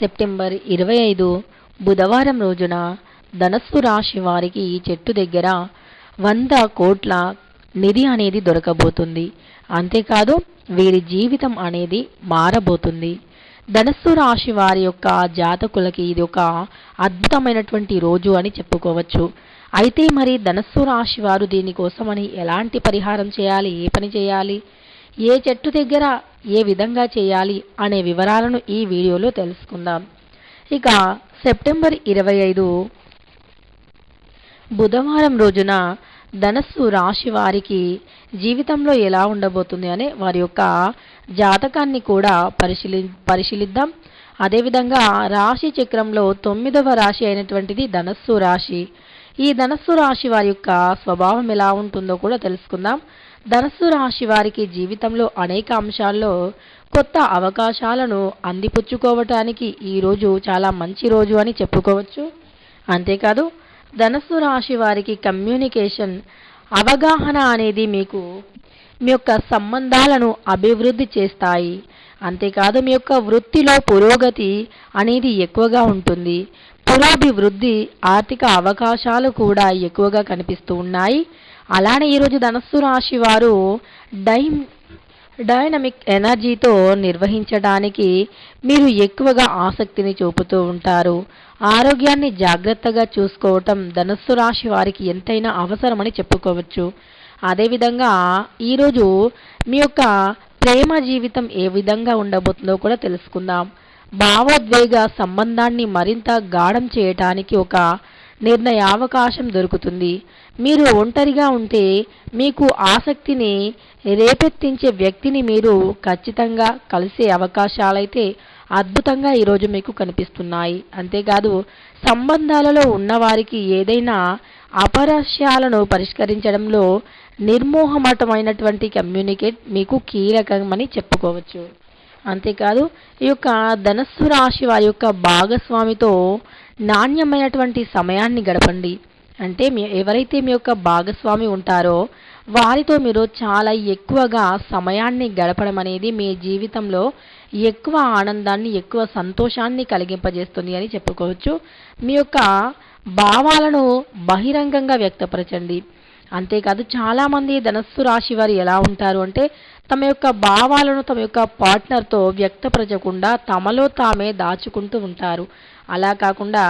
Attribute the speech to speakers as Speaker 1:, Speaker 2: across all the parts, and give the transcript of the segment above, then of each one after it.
Speaker 1: September ఇరవై ఐదు బుధవారం రోజున ధనస్సు రాశి వారికి ఈ చెట్టు దగ్గర వంద కోట్ల నిధి అనేది దొరకబోతుంది. అంతేకాదు వీరి జీవితం అనేది మారబోతుంది. ధనస్సు రాశి వారి యొక్క జాతకులకి ఇది ఒక అద్భుతమైనటువంటి రోజు అని చెప్పుకోవచ్చు. అయితే మరి ధనస్సు రాశి వారు దీనికోసమని ఎలాంటి పరిహారం చేయాలి? ఏ పని చేయాలి? ఏ చెట్టు దగ్గర ఏ విధంగా చేయాలి అనే వివరాలను ఈ వీడియోలో తెలుసుకుందాం. ఇక సెప్టెంబర్ ఇరవై ఐదు బుధవారం రోజున ధనస్సు రాశి వారికి జీవితంలో ఎలా ఉండబోతుంది అనే వారి యొక్క జాతకాన్ని కూడా పరిశీలి పరిశీలిద్దాం. అదేవిధంగా రాశి చక్రంలో తొమ్మిదవ రాశి అయినటువంటిది ధనస్సు రాశి. ఈ ధనస్సు రాశి వారి యొక్క స్వభావం ఎలా ఉంటుందో కూడా తెలుసుకుందాం. ధనస్సు రాశి వారికి జీవితంలో అనేక అంశాల్లో కొత్త అవకాశాలను అందిపుచ్చుకోవటానికి ఈ రోజు చాలా మంచి రోజు అని చెప్పుకోవచ్చు. అంతేకాదు ధనస్సు రాశి వారికి కమ్యూనికేషన్ అవగాహన అనేది మీకు మీ యొక్క సంబంధాలను అభివృద్ధి చేస్తాయి. అంతేకాదు మీ యొక్క వృత్తిలో పురోగతి అనేది ఎక్కువగా ఉంటుంది. పురోభివృద్ధి ఆర్థిక అవకాశాలు కూడా ఎక్కువగా కనిపిస్తూ ఉన్నాయి. అలానే ఈరోజు ధనస్సు రాశి వారు డైమ్ డైనమిక్ ఎనర్జీతో నిర్వహించడానికి మీరు ఎక్కువగా ఆసక్తిని చూపుతూ ఉంటారు. ఆరోగ్యాన్ని జాగ్రత్తగా చూసుకోవటం ధనస్సు రాశి వారికి ఎంతైనా అవసరమని చెప్పుకోవచ్చు. అదేవిధంగా ఈరోజు మీ యొక్క ప్రేమ జీవితం ఏ విధంగా ఉండబోతుందో కూడా తెలుసుకుందాం. భావోద్వేగ సంబంధాన్ని మరింత గాఢం చేయటానికి ఒక నిర్ణయావకాశం దొరుకుతుంది. మీరు ఒంటరిగా ఉంటే మీకు ఆసక్తిని రేపెత్తించే వ్యక్తిని మీరు ఖచ్చితంగా కలిసే అవకాశాలైతే అద్భుతంగా ఈరోజు మీకు కనిపిస్తున్నాయి. అంతేకాదు సంబంధాలలో ఉన్నవారికి ఏదైనా అపరస్యాలను పరిష్కరించడంలో నిర్మోహమటమైనటువంటి కమ్యూనికేట్ మీకు కీలకమని చెప్పుకోవచ్చు. అంతేకాదు ఈ యొక్క ధనస్సు రాశి వారి యొక్క భాగస్వామితో నాణ్యమైనటువంటి సమయాన్ని గడపండి. అంటే మీ ఎవరైతే మీ యొక్క భాగస్వామి ఉంటారో వారితో మీరు చాలా ఎక్కువగా సమయాన్ని గడపడం అనేది మీ జీవితంలో ఎక్కువ ఆనందాన్ని ఎక్కువ సంతోషాన్ని కలిగింపజేస్తుంది అని చెప్పుకోవచ్చు. మీ యొక్క భావాలను బహిరంగంగా వ్యక్తపరచండి. అంతేకాదు చాలామంది ధనస్సు రాశి వారు ఎలా ఉంటారు అంటే తమ యొక్క భావాలను తమ యొక్క పార్ట్నర్తో వ్యక్తపరచకుండా తమలో తామే దాచుకుంటూ ఉంటారు. అలా కాకుండా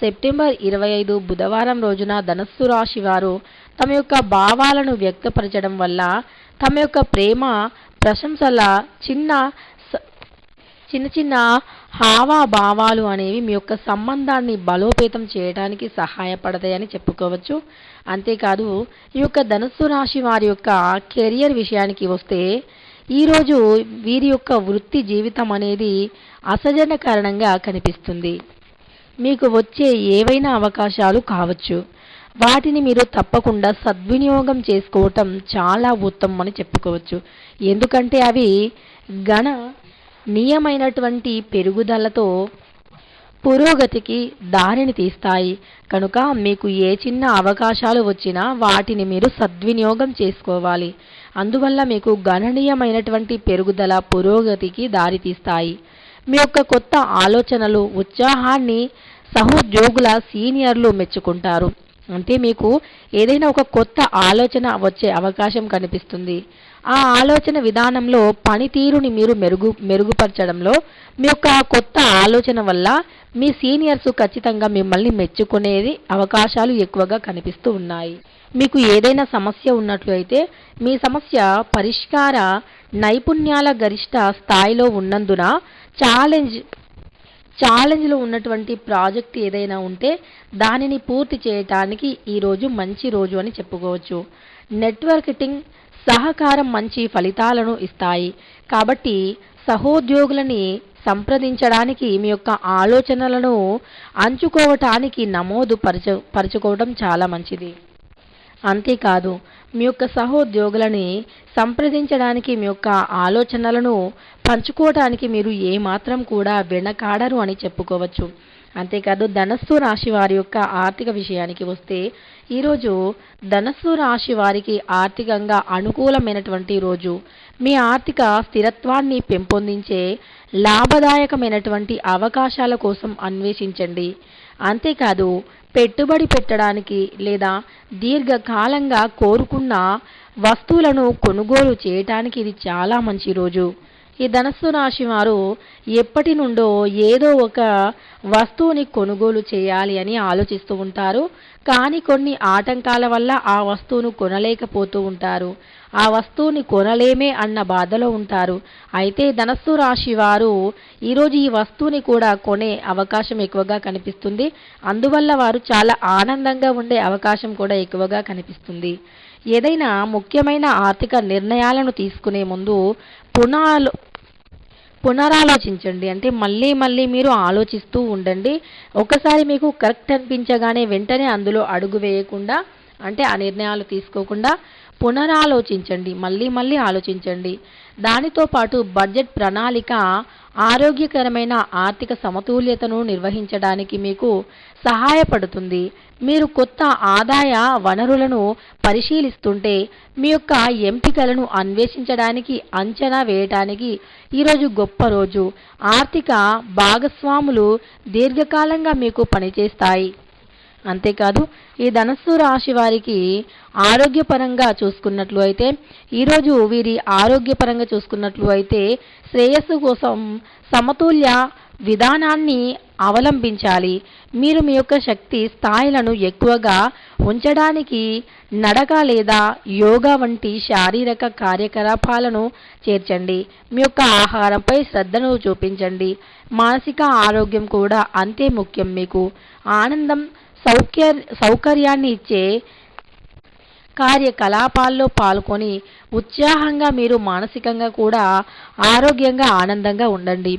Speaker 1: సెప్టెంబర్ ఇరవై ఐదు బుధవారం రోజున ధనస్సు రాశి వారు తమ యొక్క భావాలను వ్యక్తపరచడం వల్ల తమ యొక్క ప్రేమ ప్రశంసల చిన్న చిన్న చిన్న హావాభావాలు అనేవి మీ యొక్క సంబంధాన్ని బలోపేతం చేయడానికి సహాయపడతాయని చెప్పుకోవచ్చు. అంతేకాదు ఈ యొక్క ధనుస్సు రాశి వారి యొక్క కెరియర్ విషయానికి వస్తే ఈరోజు వీరి యొక్క వృత్తి జీవితం అనేది అసజన కారణంగా కనిపిస్తుంది. మీకు వచ్చే ఏవైనా అవకాశాలు కావచ్చు. వాటిని మీరు తప్పకుండా సద్వినియోగం చేసుకోవటం చాలా ఉత్తమం అని చెప్పుకోవచ్చు. ఎందుకంటే అవి గణ నియమైనటువంటి పెరుగుదలతో పురోగతికి దారిని తీస్తాయి. కనుక మీకు ఏ చిన్న అవకాశాలు వచ్చినా వాటిని మీరు సద్వినియోగం చేసుకోవాలి. అందువల్ల మీకు గణనీయమైనటువంటి పెరుగుదల పురోగతికి దారితీస్తాయి మీ యొక్క కొత్త ఆలోచనలు ఉత్సాహాన్ని సహోద్యోగుల సీనియర్లు మెచ్చుకుంటారు. అంటే మీకు ఏదైనా ఒక కొత్త ఆలోచన వచ్చే అవకాశం కనిపిస్తుంది. ఆ ఆలోచన విధానంలో పనితీరుని మీరు మెరుగు మెరుగుపరచడంలో మీ యొక్క కొత్త ఆలోచన వల్ల మీ సీనియర్స్ ఖచ్చితంగా మిమ్మల్ని మెచ్చుకునేది అవకాశాలు ఎక్కువగా కనిపిస్తూ ఉన్నాయి. మీకు ఏదైనా సమస్య ఉన్నట్లు అయితే మీ సమస్య పరిష్కార నైపుణ్యాల గరిష్ట స్థాయిలో ఉన్నందున ఛాలెంజ్ ఛాలెంజ్లో ఉన్నటువంటి ప్రాజెక్ట్ ఏదైనా ఉంటే దానిని పూర్తి చేయటానికి ఈరోజు మంచి రోజు అని చెప్పుకోవచ్చు. నెట్వర్కింగ్ సహకారం మంచి ఫలితాలను ఇస్తాయి. కాబట్టి సహోద్యోగులని సంప్రదించడానికి మీ యొక్క ఆలోచనలను అంచుకోవటానికి నమోదు పరచ పరచుకోవడం చాలా మంచిది. అంతేకాదు మీ యొక్క సహోద్యోగులని సంప్రదించడానికి మీ యొక్క ఆలోచనలను పంచుకోవడానికి మీరు ఏమాత్రం కూడా వెనకాడరు అని చెప్పుకోవచ్చు. అంతేకాదు ధనస్సు రాశి వారి యొక్క ఆర్థిక విషయానికి వస్తే ఈరోజు ధనస్సు రాశి వారికి ఆర్థికంగా అనుకూలమైనటువంటి రోజు. మీ ఆర్థిక స్థిరత్వాన్ని పెంపొందించే లాభదాయకమైనటువంటి అవకాశాల కోసం అన్వేషించండి. అంతేకాదు పెట్టుబడి పెట్టడానికి లేదా దీర్ఘకాలంగా కోరుకున్న వస్తువులను కొనుగోలు చేయటానికి ఇది చాలా మంచి రోజు. ఈ ధనస్సు రాశి వారు ఎప్పటి నుండో ఏదో ఒక వస్తువుని కొనుగోలు చేయాలి అని ఆలోచిస్తూ ఉంటారు. కానీ కొన్ని ఆటంకాల వల్ల ఆ వస్తువును కొనలేకపోతూ ఉంటారు. ఆ వస్తువుని కొనలేమే అన్న బాధలో ఉంటారు. అయితే ధనస్సు రాశి వారు ఈరోజు ఈ వస్తువుని కూడా కొనే అవకాశం ఎక్కువగా కనిపిస్తుంది. అందువల్ల వారు చాలా ఆనందంగా ఉండే అవకాశం కూడా ఎక్కువగా కనిపిస్తుంది. ఏదైనా ముఖ్యమైన ఆర్థిక నిర్ణయాలను తీసుకునే ముందు పునాలు పునరాలోచించండి. అంటే మళ్ళీ మళ్ళీ మీరు ఆలోచిస్తూ ఉండండి. ఒకసారి మీకు కరెక్ట్ అనిపించగానే వెంటనే అందులో అడుగు వేయకుండా అంటే ఆ నిర్ణయాలు తీసుకోకుండా పునరాలోచించండి మళ్ళీ మళ్ళీ ఆలోచించండి. దానితో పాటు బడ్జెట్ ప్రణాళిక ఆరోగ్యకరమైన ఆర్థిక సమతుల్యతను నిర్వహించడానికి మీకు సహాయపడుతుంది. మీరు కొత్త ఆదాయ వనరులను పరిశీలిస్తుంటే మీ యొక్క ఎంపికలను అన్వేషించడానికి అంచనా వేయటానికి ఈరోజు గొప్ప రోజు. ఆర్థిక భాగస్వాములు దీర్ఘకాలంగా మీకు పనిచేస్తాయి. అంతేకాదు ఈ ధనస్సు రాశి వారికి ఆరోగ్యపరంగా చూసుకున్నట్లు అయితే ఈరోజు వీరి ఆరోగ్యపరంగా చూసుకున్నట్లు అయితే శ్రేయస్సు కోసం సమతుల్య విధానాన్ని అవలంబించాలి. మీరు మీ యొక్క శక్తి స్థాయిలను ఎక్కువగా ఉంచడానికి నడక లేదా యోగా వంటి శారీరక కార్యకలాపాలను చేర్చండి. మీ యొక్క ఆహారంపై శ్రద్ధను చూపించండి. మానసిక ఆరోగ్యం కూడా అంతే ముఖ్యం మీకు. ఆనందం సౌఖ్య సౌకర్యాన్ని ఇచ్చే కార్యకలాపాల్లో పాల్గొని ఉత్సాహంగా మీరు మానసికంగా కూడా ఆరోగ్యంగా ఆనందంగా ఉండండి.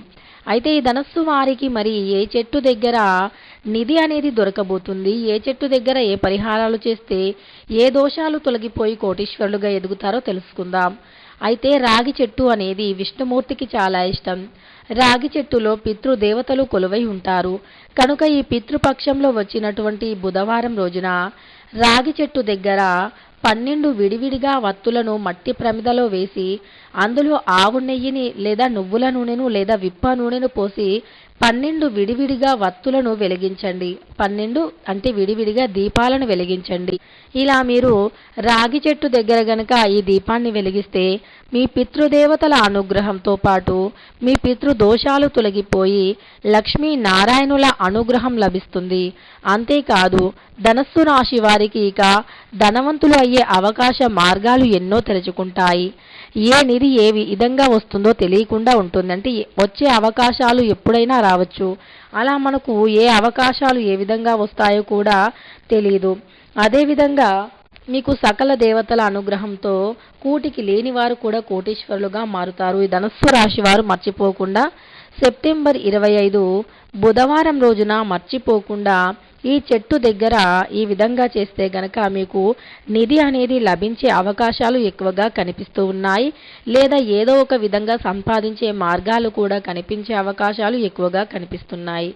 Speaker 1: అయితే ఈ ధనస్సు వారికి మరి ఏ చెట్టు దగ్గర నిధి అనేది దొరకబోతుంది? ఏ చెట్టు దగ్గర ఏ పరిహారాలు చేస్తే ఏ దోషాలు తొలగిపోయి కోటీశ్వరులుగా ఎదుగుతారో తెలుసుకుందాం. అయితే రాగి చెట్టు అనేది విష్ణుమూర్తికి చాలా ఇష్టం. రాగి చెట్టులో పితృదేవతలు కొలువై ఉంటారు. కనుక ఈ పితృపక్షంలో వచ్చినటువంటి బుధవారం రోజున రాగి చెట్టు దగ్గర పన్నెండు విడివిడిగా వత్తులను మట్టి ప్రమిదలో వేసి అందులో ఆవు నెయ్యిని లేదా నువ్వుల నూనెను లేదా విప్ప నూనెను పోసి పన్నెండు విడివిడిగా వత్తులను వెలిగించండి. పన్నెండు అంటే విడివిడిగా దీపాలను వెలిగించండి. ఇలా మీరు రాగి చెట్టు దగ్గర గనక ఈ దీపాన్ని వెలిగిస్తే మీ పితృదేవతల అనుగ్రహంతో పాటు మీ పితృదోషాలు తొలగిపోయి లక్ష్మీ నారాయణుల అనుగ్రహం లభిస్తుంది. అంతేకాదు ధనస్సు రాశి వారికి ఇక ధనవంతులు అయ్యే అవకాశ మార్గాలు ఎన్నో తెరుచుకుంటాయి ఏ నిధి ఏ విధంగా వస్తుందో తెలియకుండా ఉంటుంది. అంటే వచ్చే అవకాశాలు ఎప్పుడైనా రావచ్చు. అలా మనకు ఏ అవకాశాలు ఏ విధంగా వస్తాయో కూడా తెలియదు అదేవిధంగా మీకు సకల దేవతల అనుగ్రహంతో కూటికి లేని వారు కూడా కోటీశ్వరులుగా మారుతారు. ఈ ధనస్సు రాశి వారు మర్చిపోకుండా సెప్టెంబర్ ఇరవై ఐదు బుధవారం రోజున మర్చిపోకుండా ఈ చెట్టు దగ్గర ఈ విధంగా చేస్తే గనక మీకు నిధి అనేది లభించే అవకాశాలు ఎక్కువగా కనిపిస్తూ ఉన్నాయి. లేదా ఏదో ఒక విధంగా సంపాదించే మార్గాలు కూడా కనిపించే అవకాశాలు ఎక్కువగా కనిపిస్తున్నాయి.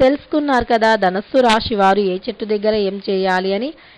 Speaker 1: తెలుసుకున్నారు కదా ధనస్సు రాశి వారు ఏ చెట్టు దగ్గర ఏం చేయాలి అని?